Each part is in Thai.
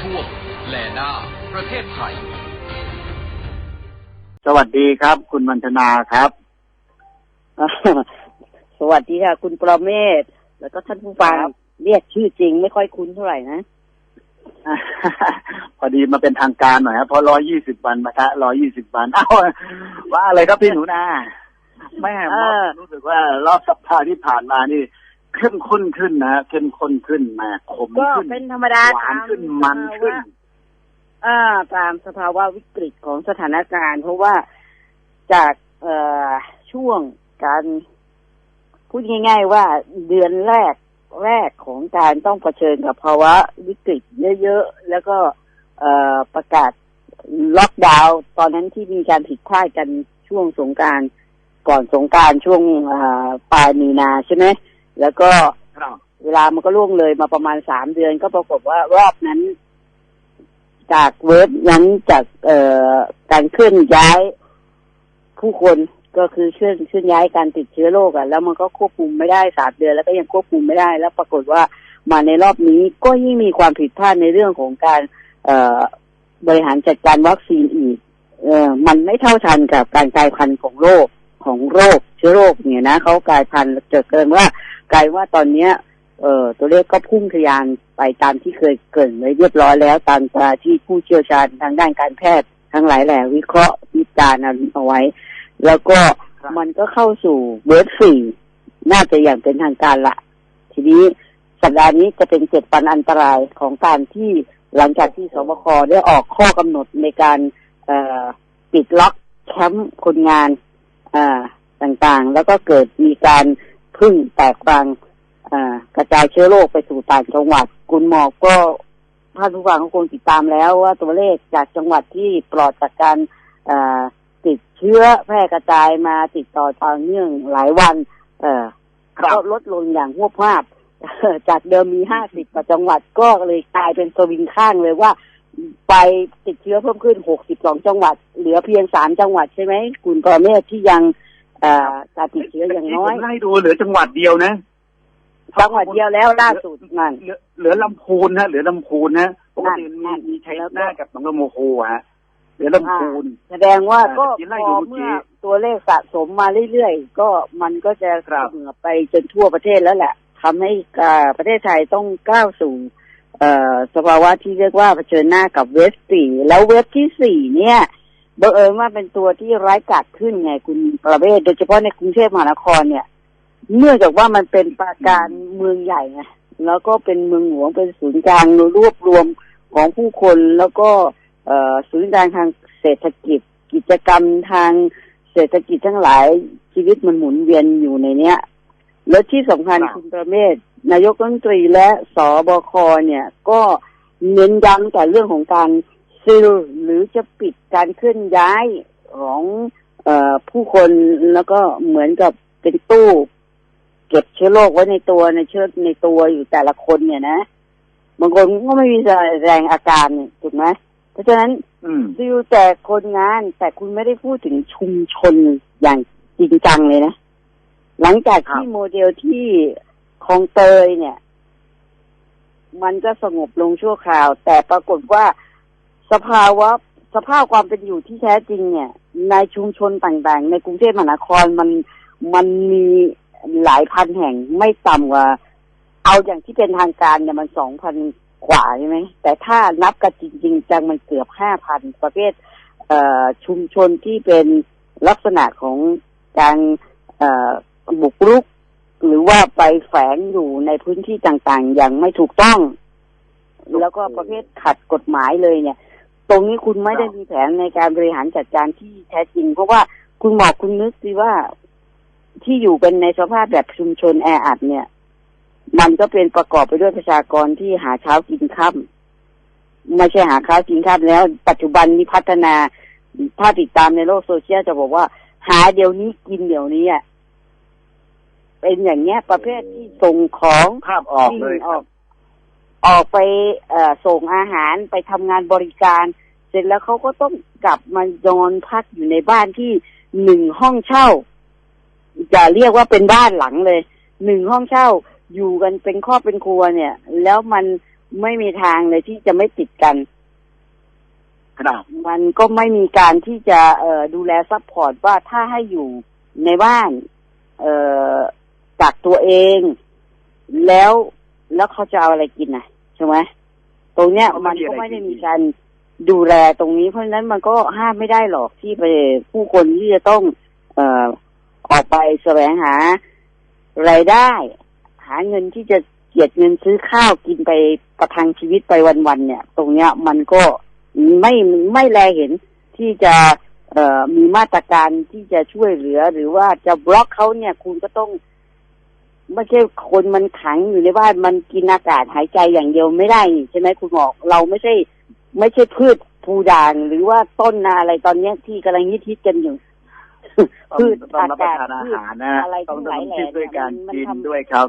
ช่วงแลด้าประเทศไทย สวัสดีครับ คุณมันธนาครับ สวัสดีค่ะ คุณประเมศ แล้วก็ท่านผู้ฟังครับเรียกชื่อจริงไม่ค่อยคุ้นเท่าไหร่นะ พอดีมาเป็นทางการหน่อยครับเพราะร้อยยี่สิบวันมาทะร้อยยี่สิบวันเอ้าว่าอะไรครับพี่หนูนาแม่เออรู้สึกว่ารอบสัปดาห์ที่ผ่านมานี่ เข้มข้นขึ้นนะเข้มข้นขึ้นมาขมก็ขึ้นเป็นธรรมดาหวานตามขึ้นมันขึ้นอ่าตามสภาวะวิกฤตของสถานการณ์ เพราะว่าจากเอ่อช่วงการพูดง่ายๆว่าเดือนแรกแรกของการต้องเผชิญกับภาวะวิกฤตเยอะๆ แล้วก็เอ่อประกาศล็อกดาวน์ตอนนั้นที่มีการผิดพลาดกันช่วงสงกรารก่อนสงกรารช่วงเอ่อปลายมีนาใช่ไหม แล้วก็ครับเวลามันก็ล่วงเลยมาประมาณสามเดือนก็ปรากฏว่ารอบนั้น จากเว็บนั้นจากเอ่อการเคลื่อนย้ายผู้คนก็คือเคลื่อนเคลื่อนย้ายการติดเชื้อโรคอะแล้วมันก็ควบคุมไม่ได้สามเดือนแล้วก็ยังควบคุมไม่ได้ แล้วปรากฏว่ามาในรอบนี้ก็ยิ่งมีความผิดพลาดในเรื่องของการเอ่อบริหารจัดการวัคซีนอีก เออมันไม่เท่าทันกับการกลายพันธุ์ของโรคของโรคเชื้อโรคเนี่ยนะเขากลายพันธุ์เจอเกินว่า กลายว่าตอนเนี้ย เอ่อตัวเลขก็พุ่งทะยานไปตามที่เคยเกรินไว้เรียบร้อยแล้วตามที่ผู้เชี่ยวชาญทางด้านการแพทย์ทั้งหลายแหล่วิเคราะห์วิจารณ์เอาไว้ แล้วก็ครับมันก็เข้าสู่เวิร์ดสี่น่าจะอย่างเป็นทางการละ ทีนี้สัปดาห์นี้จะเป็นเจ็ดวันอันตรายของการที่หลังจากที่สบคได้ออกข้อกำหนดในการเอ่อปิดล็อกแคมป์คนงานอ่าต่างๆ แล้วก็เกิดมีการ พึ่งแตกรังกระจายเชื้อโรคไปสู่ต่างจังหวัด คุณหมอก็ท่านผู้ฟังก็คงติดตามแล้วว่าตัวเลขจากจังหวัดที่ปลอดจากการติดเชื้อแพร่กระจายมาติดต่อต่อเนื่องหลายวัน เก็ลดลงอย่างหวบภาพ จากเดิมมีห้าสิบกว่าจังหวัดก็เลยกลายเป็นสวิงข้างเลยว่าไปติดเชื้อเพิ่มขึ้นหกสิบสองจังหวัด เหลือเพียงสามจังหวัดใช่ไหมคุณกรเมศที่ยัง การติดเชื้ออย่างน้อยผมให้ดูเหลือจังหวัดเดียวนะจังหวัดเดียวแล้วล่าสุดนั่นเหลือเหลือลำพูนนะเหลือลำพูนนะปกตินั่มีนมีชัยแล้วก็นาทกับหนองบัวลำพูฮะเหลือลำพูนแสดงว่าอ่าก็ที่ไล่พดูอเมื่อกี้เมื่อตัวเลขสะสมมาเรื่อยๆก็มันก็จะครับเหนือไปจนทั่วประเทศแล้วแหละทำให้อ่าประเทศไทยต้องก้าวสู่เอ่อสภาวะที่เรียกว่าเผชิญหน้ากับเวฟสี่แล้วเวฟที่สี่เนี่ย บังเอิญว่าเป็นตัวที่ร้ายกาจขึ้นไงคุณประเวศโดยเฉพาะในกรุงเทพมหานครเนี่ย เนื่องจากว่ามันเป็นปราการเมืองใหญ่ไงแล้วก็เป็นเมืองหลวงเป็นศูนย์กลางรวบรวมของผู้คนแล้วก็เอ่อศูนย์กลางทางเศรษฐกิจ กิจกรรมทางเศรษฐกิจทั้งหลายชีวิตมันหมุนเวียนอยู่ในเนี้ย แล้วที่สำคัญครับคุณประเมศนายกรัฐมนตรีและสบคเนี่ย ก็เน้นย้ำแต่เรื่องของการ ซีลหรือจะปิดการเคลื่อนย้ายของเออผู้คนแล้วก็เหมือนกับเป็นตู้ เก็บเชื้อโรคไว้ในตัวในเชื้อในตัวอยู่แต่ละคนเนี่ยนะบางคนก็ไม่มีแสดงอาการนี่ถูกไหมเพราะฉะนั้นอืมซิลแจกคนงานแต่คุณไม่ได้พูดถึงชุมชนอย่างจริงจังเลยนะ หลังจากที่ครับโมเดลที่คลองเตยเนี่ย มันก็สงบลงชั่วคราว แต่ปรากฏว่า สภาวะสภาพความเป็นอยู่ที่แท้จริงเนี่ย ในชุมชนต่างๆ ในกรุงเทพมหานครมันมันมีหลายพันแห่งไม่ต่ำกว่า เอาอย่างที่เป็นทางการเนี่ยมันสองพันกว่าใช่ไหมแต่ถ้านับกันจริง ๆ จังมันเกือบห้าพันประเภทเอ่อชุมชนที่เป็นลักษณะของการเอ่อบุกรุก หรือว่าไปแฝงอยู่ในพื้นที่ต่างๆ อย่างไม่ถูกต้อง แล้วก็ประเภทขัดกฎหมายเลยเนี่ย ตรงนี้คุณไม่ได้มีแผนในการบริหารจัดการที่แท้จริง เพราะว่าคุณหมอกคุณนึกสิว่าที่อยู่กันในสภาพแบบชุมชนแออัดเนี่ย มันก็เป็นประกอบไปด้วยประชากรที่หาเช้ากินค่ำไม่ใช่หาข้าวกินค่ำแล้ว ปัจจุบันนี้พัฒนาถ้าติดตามในโลกโซเชียลจะบอกว่า หาเดี๋ยวนี้กินเดี๋ยวนี้อะเป็นอย่างเงี้ย ประเภทที่ส่งของภาพออกเลยวิ่งคอรัอบก ออกไปเอ่อส่งอาหารไปทำงานบริการ เสร็จแล้วเขาก็ต้องกลับมานอนพักอยู่ในบ้านที่หนึ่งห้องเช่าจะเรียกว่าเป็นบ้านหลังเลยหนึ่งห้องเช่าอยู่กันเป็นครอบเป็นครัวเนี่ย แล้วมันไม่มีทางเลยที่จะไม่ติดกันครับมันก็ไม่มีการที่จะเอ่อดูแลซัพพอร์ตว่าถ้าให้อยู่ในบ้าน เอ่อกักตัวเอง แล้ว แล้วเขาจะเอาอะไรกินนะใช่ไหมตรงเนี้ยเขาไม่มันมีก็อะไรไม่ได้กินมีการดูแลตรงนี้เพราะฉะนั้นมันก็ห้ามไม่ได้หรอกที่ไปผู้คนที่จะต้อง เอ่อออกไปแสวงหารายได้ หาเงินที่จะเกียดเงินซื้อข้าวกินไปประทังชีวิตไปวันๆเนี่ย ตรงเนี้ยมันก็ไม่ไม่แลเห็นที่จะเอ่อมีมาตรการที่จะช่วยเหลือ หรือว่าจะบล็อกเขาเนี่ยคุณก็ต้อง ไม่ใช่คนมันขังอยู่ในบ้านมันกินอากาศหายใจอย่างเดียวไม่ได้นี่ใช่ไหมคุณหมอกเราไม่ใช่ ไม่ใช่พืชภูด่างหรือว่าต้นนาอะไรตอนเนี้ยที่กำลังฮิตๆกันอยู่พืชต้องอารับปการะศทานอาพืชหารนะอะไรต้องทั้งหลายแหล่ทำด้วยการมันกินทำด้วยครับ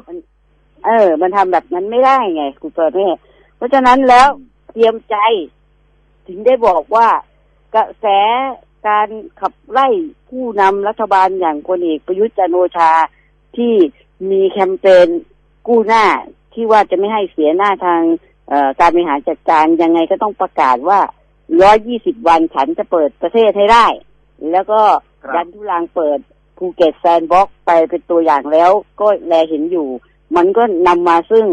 เออ มันทำแบบนั้นไม่ได้ไงคุณเปิดไม่เพราะฉะนั้นแล้วเตรียมใจ ถึงได้บอกว่ากระแสการขับไล่ผู้นำรัฐบาลอย่างพลเอกประยุทธ์จันทร์โอชาที่ มีแคมเปญกู้หน้าที่ว่าจะไม่ให้เสียหน้าทางเอ่อการบริหารจัดการยังไงก็ต้องประกาศว่า120วันฉันจะเปิดประเทศให้ได้ แล้วก็ครับยันทุลังเปิดภูเก็ตแซนด์บ็อกซ์ไปเป็นตัวอย่างแล้ว ก็แลเห็นอยู่ มันก็นำมาซึ่ง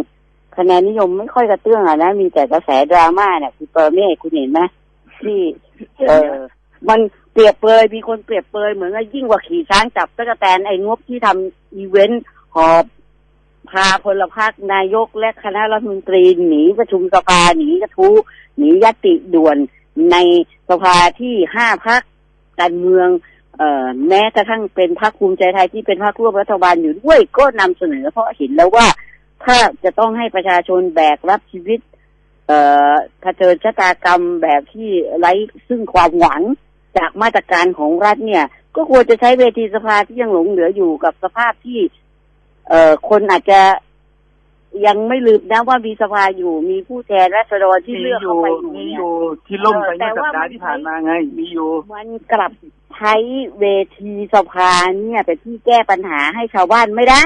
คะแนนนิยมไม่ค่อยกระเตื้องอะนะ มีแต่กระแสดราม่าเนี่ยคุณเปอร์เม่คุณเห็นไหมที่เออมันเปรียบเปรยมีคนเปรียบเปรยเหมือนกับยิ่งกว่าขี่ช้างจับตะกแตนไอ้งบที่ทำอีเวนต์ห อพาพลพรรคนายกและคณะรัฐมนตรีหนีประชุมสภาหนีกระทู้หนียติด่วนในสภาที่ห้าพักการเมืองเอ่อแม้กระทั่งเป็นพรรคภูมิใจไทยที่เป็นพรรคร่วมรัฐบาลอยู่ด้วยก็นำเสนอ เพราะเห็นแล้วว่าถ้าจะต้องให้ประชาชนแบกรับชีวิต เอ่อเผชิญชะตากรรมแบบที่ไร้ซึ่งความหวังจากมาตรการของรัฐเนี่ย ก็ควรจะใช้เวทีสภาที่ยังหลงเหลืออยู่กับสภาพที่ เอ่อคนอาจจะยังไม่ลืมนะว่ามีสภาอยู่มีผู้แทนราษฎรที่มีเลือกอเข้ายู่ไปอยู่มีเนี่อยยู่ที่ล่มไปแต่เมื่อสัปว่าดามัห์นที่ผ่านมาไง มีอยู่มันกลับใช้เวทีสภาเนี่ยเป็นที่แก้ปัญหาให้ชาวบ้านไม่ได้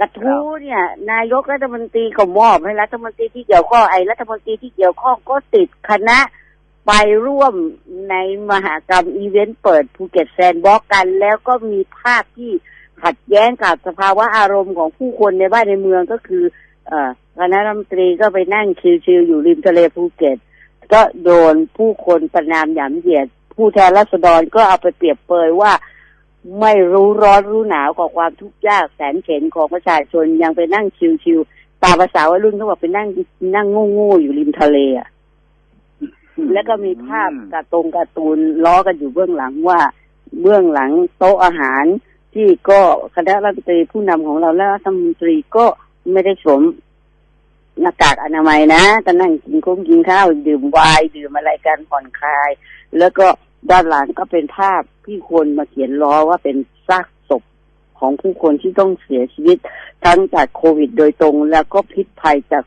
กระทู้เนี่ย นายกรัฐมนตรีก็มอบให้รัฐมนตรีที่เกี่ยวข้องไอ้รัฐมนตรีที่เกี่ยวข้องก็ติดคณะไปร่วมในมหากรรมอีเวนต์เปิดภูเก็ตแซนด์บ็อกซ์กัน แล้วก็มีภาพที่ ขัดแย้งกับสภาวะอารมณ์ของผู้คนในบ้านในเมืองก็คือ เอ่อคณะรัฐมนตรีก็ไปนั่งชิลๆอยู่ริมทะเลภูเก็ต ก็โดนผู้คนประนามหยามเหยียด ผู้แทนรัษฎรก็เอาไปเปรียบเปยว่าไม่รู้ร้อนรู้หนาวกับความทุกข์ยากแสนเข็นของประชาชนยังไปนั่งชิวๆตาภาษาวัยรุ่นเขาบอกไปนั่งนั่งโง่ๆอยู่ริมทะเลอะแล้วก็มีภาพการ์ตรงการ์ตูนล้อกันอยู่เบื้องหลังว่าเบื้องหลังโต๊ะอาหาร ที่ก็คณะรัฐมนตรีผู้นำของเราและรัฐมนตรีก็ไม่ได้สวมหน้ากากอนามัยนะก็นั่งกินข้งกินข้าวดื่มไวน์ดื่มอะไรกันผ่อนคลาย แล้วก็ด้านหลังก็เป็นภาพที่คนมาเขียนล้อว่าเป็นซากศพของผู้คนที่ต้องเสียชีวิต ทั้งจากโควิดโดยตรง แล้วก็พิษภัยจาก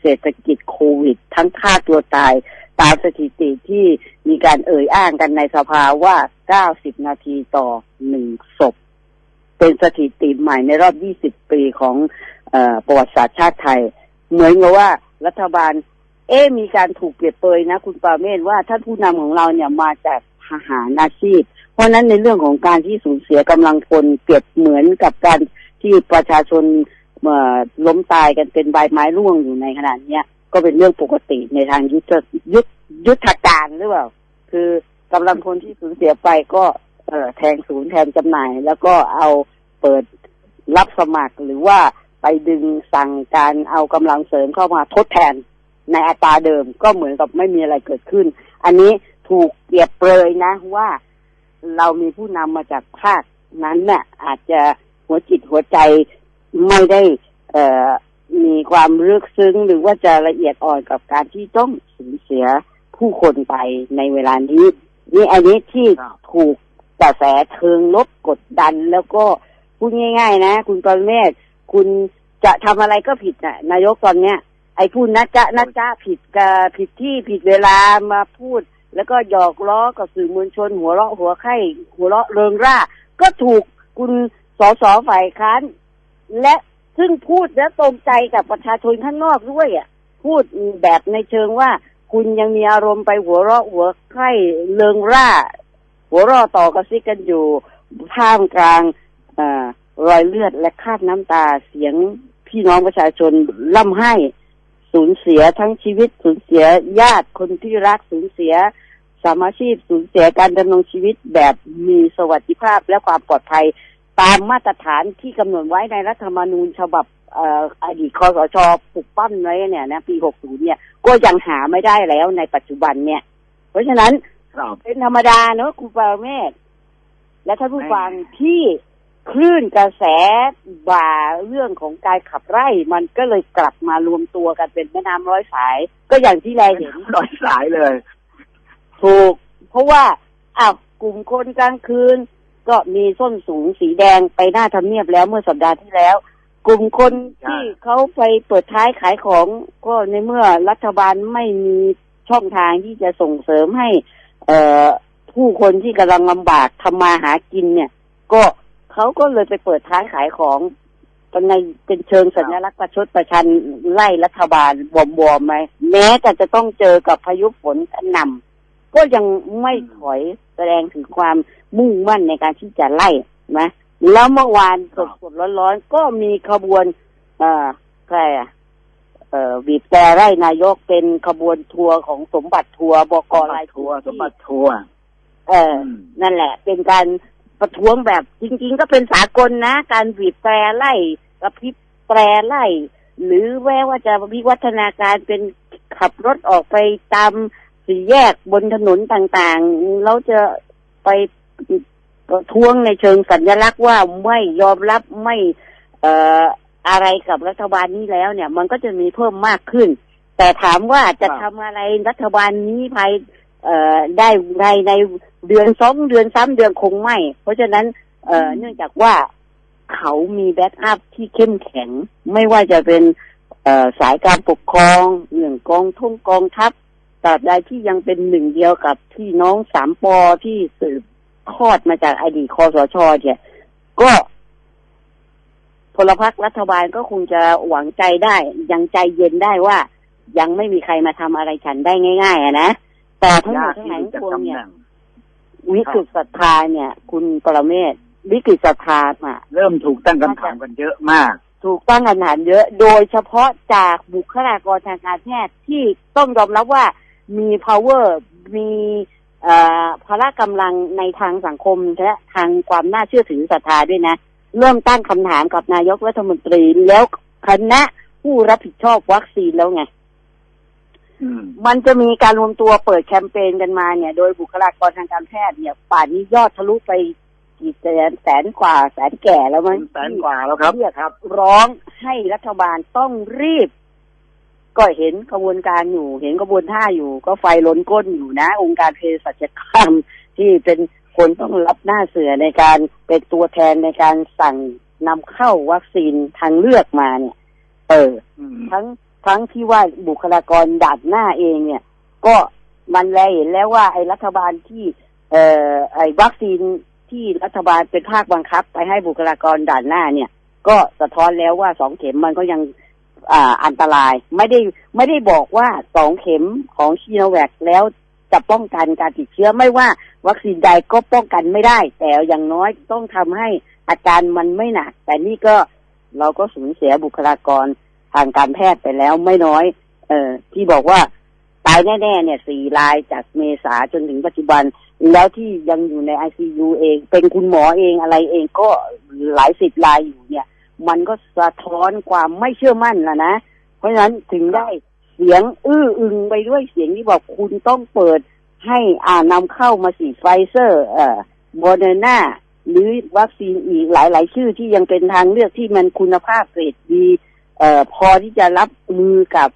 เศรษฐกิจโควิด ทั้งฆ่าตัวตายตามสถิติที่มีการเอ่ยอ้างกันในสภาว่า 90 นาทีต่อหนึ่งศพ เป็นสถิติใหม่ในรอบ 20 ปีของอประวัติศาสตร์ชาติไทย เหมือนกับว่ารัฐบาล เอ๊มีการถูกเปรียบเปยนะ คุณปาเมศว่าท่านผู้นำของเราเนี่ยมาจากทหารอาชีพ เพราะนั้นในเรื่องของการที่สูญเสียกำลังพลเปรียบเหมือนกับการที่ประชาชนล้มตายกันเป็นใบไม้ร่วงอยู่ในขณะเนี้ยก็เป็นเรื่องปกติในทางยุทธยุทธยุทธการหรือเปล่า คือกำลังพลที่สูญเสียไปก็ เอ่อแทงศูนย์แทนจำหน่าย แล้วก็เอาเปิดรับสมัครหรือว่าไปดึงสั่งการเอากำลังเสริมเข้ามาทดแทนในอัตราเดิมก็เหมือนกับไม่มีอะไรเกิดขึ้น อันนี้ถูกเปรียบเปรยนะว่าเรามีผู้นำมาจากภาคนั้นเนี่ยอาจจะหัวจิตหัวใจไม่ได้เอ่อมีความลึกซึ้งหรือว่าจะละเอียดอ่อนกับการที่ต้องสูญเสียผู้คนไปในเวลานี้นี่อันนี้ที่ครับถูก กระแสเชิงลบกดดัน แล้วก็พูดง่าย ๆ นะ คุณปรเมศคุณจะทำอะไรก็ผิดน่ะ นายกตอนเนี้ย ไอ้พูดนะจ๊ะนะจ๊ะผิดกผิดที่ผิดเวลามาพูด แล้วก็หยอกล้อกับสื่อมวลชน หัวเราะหัวไข้หัวเราะเริงร่า ก็ถูกคุณสสฝ่ายค้านและซึ่งพูดและตรงใจกับประชาชนข้างนอกด้วยอะพพูดแบบในเชิงว่า คุณยังมีอารมณ์ไปหัวเราะหัวไข้เลิงร่า หัวราะต่อกระซิกกันอยู่ท่ามกลางอรอยเลือดและคาบน้ำตาเสียงพี่น้องประชาชนล่ำไห้สูญเสียทั้งชีวิตสูญเสียญาติคนที่รักสูญเสียสามาชีพสูญเสียการดำรงชีวิตแบบมีสวัสดิภาพและความปลอดภัยตามมาตรฐานที่กำหนดไว้ในรัฐธรรมนูญฉบับอดีตคอสชปลุกปั้นไว้เนี่ยนะปี 60 เนี่ย ก็ยังหาไม่ได้แล้วในปัจจุบันเนี่ย เพราะฉะนั้น ครับเป็นธรรมดาเนอะคุณปรเมศและท่านผู้ฟังที่คลื่นกระแสบ่าเรื่องของการขับไล่มันก็เลยกลับมารวมตัวกันเป็นแม่น้ำร้อยสาย ก็อย่างที่แลเห็นร้อยสายเลย ถูก เพราะว่าอ้าวกลุ่มคนกลางคืน ก็มีส้นสูงสีแดงไปหน้าทำเนียบแล้วเมื่อสัปดาห์ที่แล้ว กลุ่มคนใช่ที่เขาไปเปิดท้ายขายของก็ในเมื่อรัฐบาลไม่มีช่องทางที่จะส่งเสริมให้ เอ่อผู้คนที่กำลังลำบากทำมาหากินเนี่ย ก็เขาก็เลยไปเปิดท้ายขายของเป็นในเป็นเชิงสัญลักษณ์ประชดประชันไล่รัฐบาลบวมๆไหมแม้แต่จะต้องเจอกับพายุฝนกระหนำก็ยังไม่ถอยแสดงถึงความมุ่งมั่นในการที่จะไล่นะแล้วเมื่อวานสดๆร้อนๆก็มีขบวน เอ่อใครอะ บีบแต่ไร่นายกเป็นขบวนทัวร์ของสมบัติทัวร์บกสมบัรายติทัวร์สมบัติทัวร์เอออมนั่นแหละ เป็นการประท้วงแบบจริง ๆ ก็เป็นสากลนะ การบีบแตรไล่กระพริบแตรไล่ หรือแม้ว่าจะวิวัฒนาการเป็นขับรถออกไปตามสี่แยกบนถนนต่างๆแล้วจะไปประท้วงในเชิงสัญลักษณ์ว่าไม่ยอมรับไม่ เอ่อ อะไรกับรัฐบาลนี้แล้วเนี่ย มันก็จะมีเพิ่มมากขึ้น แต่ถามว่าจะครับทำอะไรรัฐบาลนี้ภายเอ่อได้ภายในเดือนสองเดือนสามเดือนคงไม่ เพราะฉะนั้น เอ่อเนื่องจากว่าเขามีแบ็กอัพที่เข้มแข็ง ไม่ว่าจะเป็นเอ่อสายการปกครองเรื่องกองทุ่งกองทัพตราบใดที่ยังเป็นหนึ่งเดียวกับพี่น้องสามปอที่สืบทอดมาจากอดีตคอสชเนี่ย ก็ พลพรรครัฐบาลก็คงจะหวังใจได้ ยังใจเย็นได้ว่า ยังไม่มีใครมาทำอะไรฉันได้ง่ายๆอะนะแต่ทั้งหมยาดกทั้งที่หลายทั้งจะปวงตำเนี่แหยน่งวิกฤตศรัทธาเนี่ย คุณปรเมศวิกฤตศรัทธาอะเริ่มถูกตั้งคำถามกันเยอะมาก ถูกตั้งคำถามเยอะ โดยเฉพาะจากบุคลากรทางการแพทย์ที่ต้องยอมรับว่ามี power มีเอ่อพละกำลังในทางสังคมและทางความน่าเชื่อถือศรัทธาด้วยนะ เริ่มตั้งคำถามกับนายกรัฐมนตรีแล้วคณะผู้รับผิดชอบวัคซีนแล้วไงอืมมันจะมีการรวมตัวเปิดแคมเปญกันมาเนี่ย โดยบุคลากรทางการแพทย์เนี่ย ป่านนี้ยอดทะลุไปกี่แสนแสนกว่าแสนแก่แล้วมั้งแสนกว่าแล้วครับเรียกครับ ร้องให้รัฐบาลต้องรีบ ก็เห็นกระบวนการอยู่ เห็นกระบวนท่าอยู่ ก็ไฟล้นก้นอยู่นะ องค์การเภสัชกรรมที่เป็น คนต้องรับหน้าเสือในการเป็นตัวแทนในการสั่งนำเข้าวัคซีนทางเลือกมาเนี่ย เอออืมทั้งทั้งที่ว่าบุคลากรด่านหน้าเองเนี่ย ก็มันแลเห็นแล้วว่า ไอ้รัฐบาลที่ เอ่อไอ้วัคซีนที่รัฐบาลเป็นภาคบังคับ ไปให้บุคลากรด่านหน้าเนี่ย ก็สะท้อนแล้วว่าสองเข็มมันก็ยังอ่าอันตรายไม่ได้ไม่ได้บอกว่าสองเข็มของชีโนแวคแล้ว จะป้องกันการติดเชื้อไม่ว่า วัคซีนใดก็ป้องกันไม่ได้ แต่อย่างน้อยต้องทำให้อาการมันไม่หนัก แต่นี่ก็เราก็สูญเสียบุคลากรทางการแพทย์ไปแล้วไม่น้อย เอ่อที่บอกว่าตายแน่ๆเนี่ยสี่รายจากเมษาจนถึงปัจจุบัน แล้วที่ยังอยู่ในไอซียูเอง เป็นคุณหมอเองอะไรเองก็หลายสิบรายอยู่เนี่ย มันก็สะท้อนความไม่เชื่อมั่นละนะ เพราะฉะนั้นถึงได้ เสียงอื้ออึงไปด้วยเสียงที่บอกคุณต้องเปิดให้อ่านำเข้ามาสิไฟเซอร์เอ่อโมเดอร์นาหรือวัคซีนอีกหลาย ๆ ชื่อที่ยังเป็นทางเลือกที่มันคุณภาพเกรดดีเอ่อพอที่จะรับมือกับ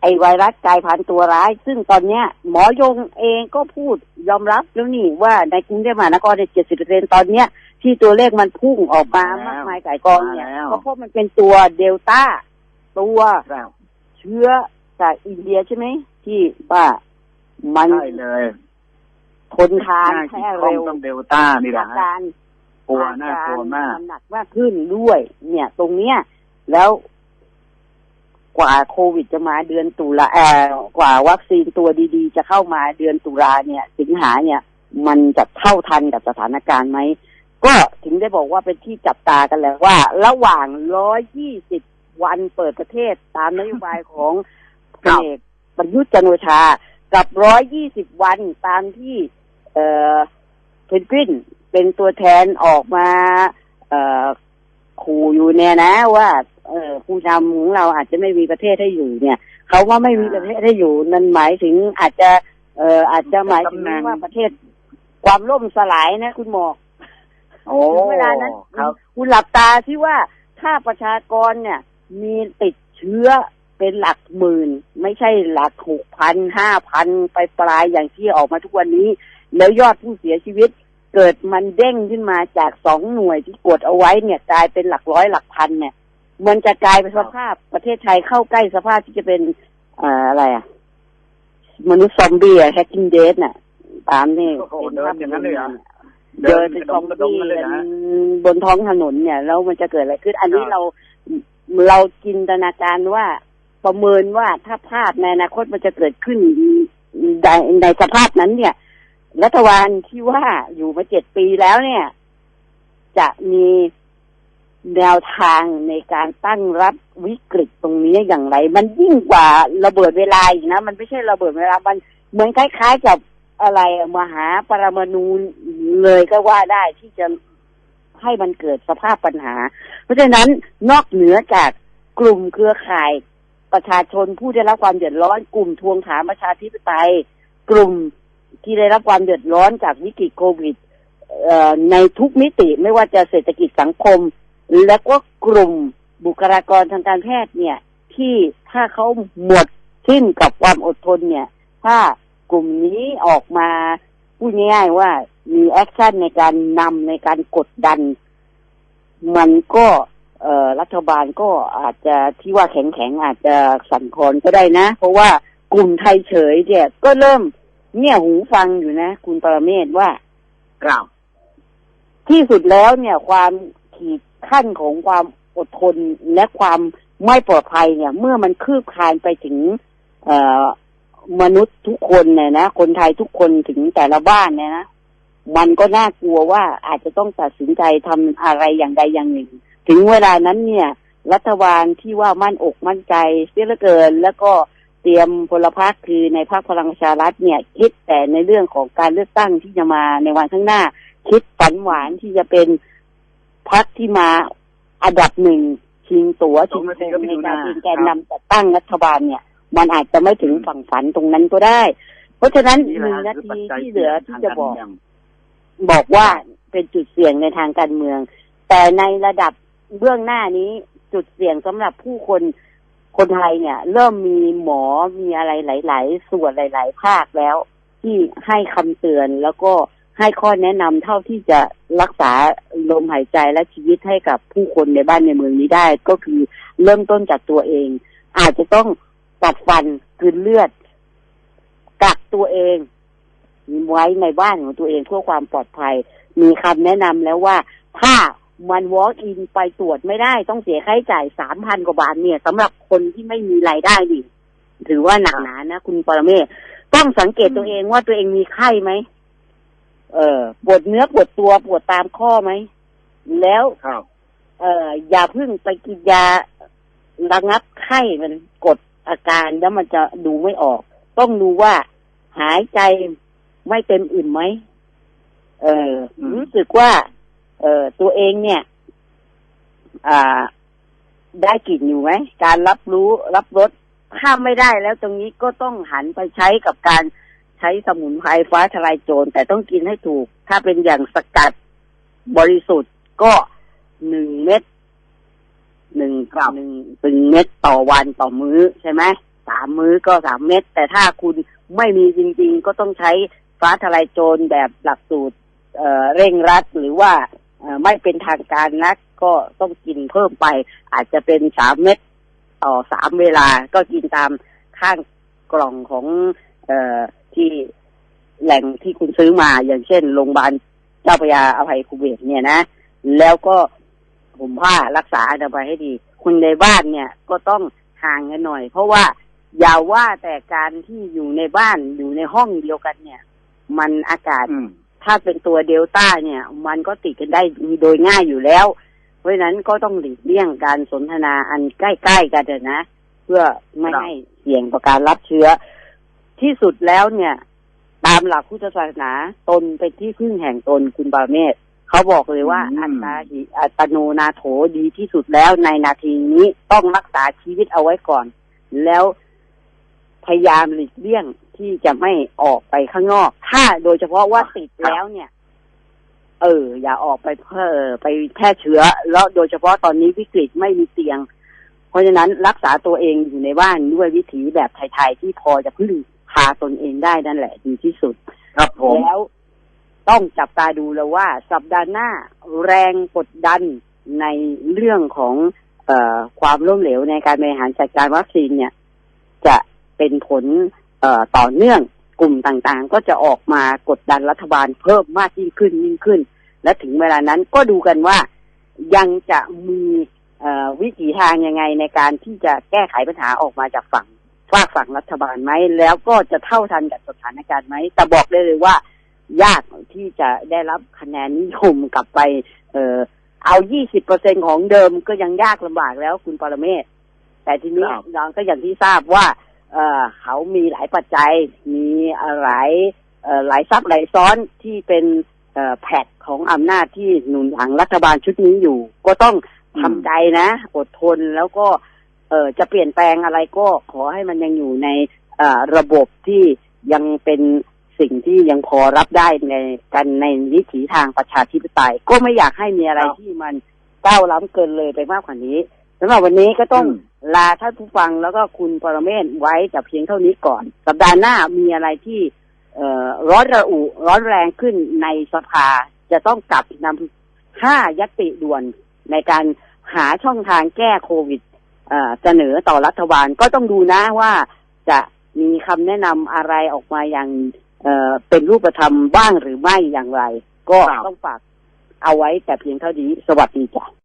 ไอไวรัสกลายพันธุ์ตัวร้าย ซึ่งตอนเนี้ย หมอยงเองก็พูดยอมรับแล้วนี่ว่าในกรุงเทพมหานครในเจ็ดสิบเปอร์เซ็นตอนเนี้ย ที่ตัวเลขมันพุ่งออกมามากมายก่ายกองเนี่ยมาแล้วก็เพราะมันเป็นตัวเดลต้า ตัวครับเชื้อ จากอินเดียใช่ไหมที่ว่ามันใช่เลยทนทานน่าแพร่คิดเร็วต้องเดลต้านี่แหละอาฮะการกลัวน่ากลัวมากนหนักมากขึ้นด้วย เนี่ย ตรงเนี้ย แล้วกว่าโควิดจะมาเดือนตุลาเอ่อกว่าวัคซีนตัวดีๆ จะเข้ามาเดือนตุลาเนี่ย สิงหาเนี่ย มันจะเท่าทันกับสถานการณ์ไหม ก็ถึงได้บอกว่าเป็นที่จับตากันแล้วว่า ระหว่าง 120 วันเปิดประเทศตามนโยบายของ พลเอกประยุทธ์จันทร์โอชา กับ120วันตามที่เอ่อเพนกวินเป็นตัวแทนออกมา เอ่อขู่อยู่เนี่ยนะ ว่าเออผู้นำของเราอาจจะไม่มีประเทศให้อยู่เนี่ยเขาว่าไม่มีประเทศให้อยู่นั่นหมายถึงอาจจะ เอ่ออาจจะหมายถึงตำแหน่งว่าประเทศความล่มสลายนะ คุณหมอโอ้ถึงเวลานั้นครับคุณหลับตาที่ว่าถ้าประชากรเนี่ย มีติดเชื้อ เป็นหลักหมื่น ไม่ใช่หลักหกพันห้าพันไปปลายอย่างที่ออกมาทุกวันนี้ แล้วยอดผู้เสียชีวิต เกิดมันเด้งขึ้นมาจากสองหน่วยที่กดเอาไว้เนี่ยกลายเป็นหลักร้อยหลักพันเนี่ย มันจะกลายเป็นสภาพประเทศไทยเข้าใกล้สภาพที่จะเป็นเอ่ออะไรอะมนุษย์ซอมบี้อะแฮกกิ้งเดสน่ะ ตามนี่โอ้โหเป็นเดิภานพอย่างนั้นเลยเหรอเดินเป็นซอมกระดงบี้กระดงกันเลยกันะนบนท้องถนนเนี่ย แล้วมันจะเกิดอะไรขึ้น อันนี้ครับเราเราจินตนาการว่า ประเมินว่าถ้าภาพในอนาคตมันจะเกิดขึ้นในในสภาพนั้นเนี่ย รัฐบาลที่ว่าอยู่มาเจ็ดปีแล้วเนี่ย จะมีแนวทางในการตั้งรับวิกฤตตรงนี้อย่างไร มันยิ่งกว่าระเบิดเวลาอีกนะ มันไม่ใช่ระเบิดเวลา มันเหมือนคล้ายๆกับอะไรมหาปรมาณูเลยก็ว่าได้ที่จะให้มันเกิดสภาพปัญหา เพราะฉะนั้นนอกเหนือจากกลุ่มเครือข่าย ประชาชนผู้ได้รับความเดือดร้อนกลุ่มทวงถามประชาธิปไตย กลุ่มที่ได้รับความเดือดร้อนจากวิกฤตโควิดเอ่อในทุกมิติไม่ว่าจะเศรษฐกิจสังคม แล้วก็กลุ่มบุคลากรทางการแพทย์เนี่ย ที่ถ้าเขาหมดสิ้นกับความอดทนเนี่ย ถ้ากลุ่มนี้ออกมาพูดง่ายๆว่ามีแอคชั่นในการนำในการกดดัน มันก็ เออรัฐบาลก็อาจจะที่ว่าแข็งๆอาจจะสั่นคลอนก็ได้นะ เพราะว่ากลุ่มไทยเฉยเนี่ยก็เริ่มเงี่ยหูฟังอยู่นะ คุณปรเมศว่ากล่าว ที่สุดแล้วเนี่ยความขีดขั้นของความอดทนและความไม่ปลอดภัยเนี่ย เมื่อมันคืบคลานไปถึง เอ่อมนุษย์ทุกคนเนี่ยนะคนไทยทุกคนถึงแต่ละบ้านเนี่ยนะมันก็น่ากลัวว่าอาจจะต้องตัดสินใจทำอะไรอย่างใดอย่างหนึ่ง ถึงเวลานั้นเนี่ย รัฐบาลที่ว่ามั่นอกมั่นใจเสียเหลือเกิน แล้วก็เตรียมพลพรรคคือในพรรคพลังประชารัฐเนี่ย คิดแต่ในเรื่องของการเลือกตั้งที่จะมาในวันข้างหน้า คิดฝันหวานที่จะเป็นพรรคที่มาอันดับหนึ่งชิงตัว ชิงธงในการเป็นแกนนำจัดตั้งรัฐบาลเนี่ย มันอาจจะไม่ถึงฝั่งฝันตรงนั้นก็ได้ เพราะฉะนั้นหนึ่งนาทีที่เหลือที่จะบอก บอกว่าเป็นจุดเสี่ยงในทางการเมือง แต่ในระดับ เบื้องหน้านี้จุดเสี่ยงสำหรับผู้คนคนไทยเนี่ย เริ่มมีหมอมีอะไรหลาย ๆ ส่วนหลาย ๆ ภาคแล้ว ที่ให้คำเตือนแล้วก็ให้ข้อแนะนำเท่าที่จะรักษาลมหายใจและชีวิตให้กับผู้คนในบ้านในเมืองนี้ได้ ก็คือเริ่มต้นจากตัวเอง อาจจะต้องตัดฟันคืนเลือด กักตัวเองไว้ในบ้านของตัวเองเพื่อความปลอดภัย มีคำแนะนำแล้วว่า ถ้า มัน walk in ไปตรวจไม่ได้ต้องเสียค่าใช้จ่ายสามพันกว่าบาทเนี่ยสำหรับคนที่ไม่มีรายได้ดิถือว่าหนักหนานะคุณปรเมศต้องสังเกตตัวเองว่าตัวเองมีไข้ไหมเออปวดเนื้อปวดตัวปวดตามข้อไหมแล้วครับเอ่ออย่าเพิ่งไปกินยาระงับไข้มันกดอาการแล้วมันจะดูไม่ออก ต้องดูว่าหายใจไม่เต็มอิ่มไหมเอออืมรู้สึกว่า เออตัวเองเนี่ย อ่า ได้กลิ่นอยู่ไหมการรับรู้รับรสถ้าไม่ได้แล้วตรงนี้ก็ต้องหันไปใช้กับการใช้สมุนไพรฟ้าทลายโจรแต่ต้องกินให้ถูก ถ้าเป็นอย่างสกัดบริสุทธิ์ก็หนึ่งเม็ดหนึ่งครับหนึ่งหนึ่งเม็ดต่อวันต่อมื้อใช่ไหมสามมื้อก็สามเม็ดแต่ถ้าคุณไม่มีจริง ๆ ก็ต้องใช้ฟ้าทลายโจรแบบหลักสูตรเเร่งรัดหรือว่า ไม่เป็นทางการนัก ก็ต้องกินเพิ่มไป อาจจะเป็นสามเม็ดต่อสามเวลาก็กินตามข้างกล่องของเอ่อที่แหล่งที่คุณซื้อมาอย่างเช่นโรงพยาบาลเจ้าพระยาอภัยภูเบศเนี่ยนะ แล้วก็ผมผ้ารักษาอนามัยให้ดี คุณในบ้านเนี่ยก็ต้องห่างกันหน่อย เพราะว่าอย่าว่าแต่การที่อยู่ในบ้านอยู่ในห้องเดียวกันเนี่ย มันอากาศ ถ้าเป็นตัวเดลต้าเนี่ย มันก็ติดกันได้โดยง่ายอยู่แล้ว เพราะฉะนั้นก็ต้องหลีกเลี่ยงการสนทนาอันใกล้ๆกันเถอะนะ เพื่อไม่ครับให้เสี่ยงต่อการรับเชื้อ ที่สุดแล้วเนี่ย ตามหลักพุทธศาสนาตนเป็นที่พึ่งแห่งตนคุณบาเมศเขาบอกเลยว่าอืมอัตตาหิอัตโนนาโถดีที่สุดแล้วในนาทีนี้ต้องรักษาชีวิตเอาไว้ก่อน แล้วพยายามหลีกเลี่ยง ที่จะไม่ออกไปข้างนอก ถ้าโดยเฉพาะว่าติดแล้วเนี่ย เออ อย่าออกไปเพ่อไปแพร่เชื้อ แล้วโดยเฉพาะตอนนี้วิกฤตไม่มีเตียง เพราะฉะนั้นรักษาตัวเองอยู่ในบ้านด้วยวิถีแบบไทยๆที่พอจะพึ่งพาตนเองได้นั่นแหละดีที่สุด ครับผมแล้วต้องจับตาดูแล้วว่า สัปดาห์หน้าแรงกดดันในเรื่องของเออความล้มเหลวในการบริหารจัดการวัคซีนเนี่ย จะเป็นผลเอ่อ ต่อเนื่องกลุ่มต่างๆ ก็จะออกมากดดันรัฐบาลเพิ่มมากยิ่งขึ้นยิ่งขึ้น และถึงเวลานั้นก็ดูกันว่ายังจะมีเอ่อวิถีทางยังไงในการที่จะแก้ไขปัญหาออกมาจากฝั่งฝากฝั่งรัฐบาลไหมแล้วก็จะเท่าทันกับสถานการณ์ไหมแต่บอกได้เลยว่า ยากที่จะได้รับคะแนนนิยมกลับไป เออเอา20เปอร์เซ็นของเดิมก็ยังยากลำบากแล้วคุณปรเมศแต่ทีนี้ครับเราก็อย่างที่ทราบว่า เออเขามีหลายปัจจัย มีหลายเอ่อหลายซับหลายซ้อนที่เป็นเอ่อแพทของอำนาจที่หนุนหลังรัฐบาลชุดนี้อยู่ ก็ต้องทำใจนะ อดทนแล้วก็เออจะเปลี่ยนแปลงอะไรก็ขอให้มันยังอยู่ในเอ่อระบบที่ยังเป็นสิ่งที่ยังพอรับได้ในกันในวิถีทางประชาธิปไตย ก็ไม่อยากให้มีอะไรครับที่มันก้าวล้ำเกินเลยไปมากกว่านี้สำหรับวันนี้ก็ต้องอืม ลาท่านผู้ฟังแล้วก็คุณปรเมศไว้แต่เพียงเท่านี้ก่อน สัปดาห์หน้ามีอะไรที่ร้อนระอุร้อนแรงขึ้นในสภาจะต้องกลับนำห้ายตติด่วนในการหาช่องทางแก้โควิดเสนอต่อรัฐบาลก็ต้องดูนะว่าจะมีคำแนะนำอะไรออกมาอย่างเเป็นรูปธรรมบ้างหรือไม่อย่างไร ก็ต้องฝากเอาไว้แต่เพียงเท่านี้สวัสดีจ้ะ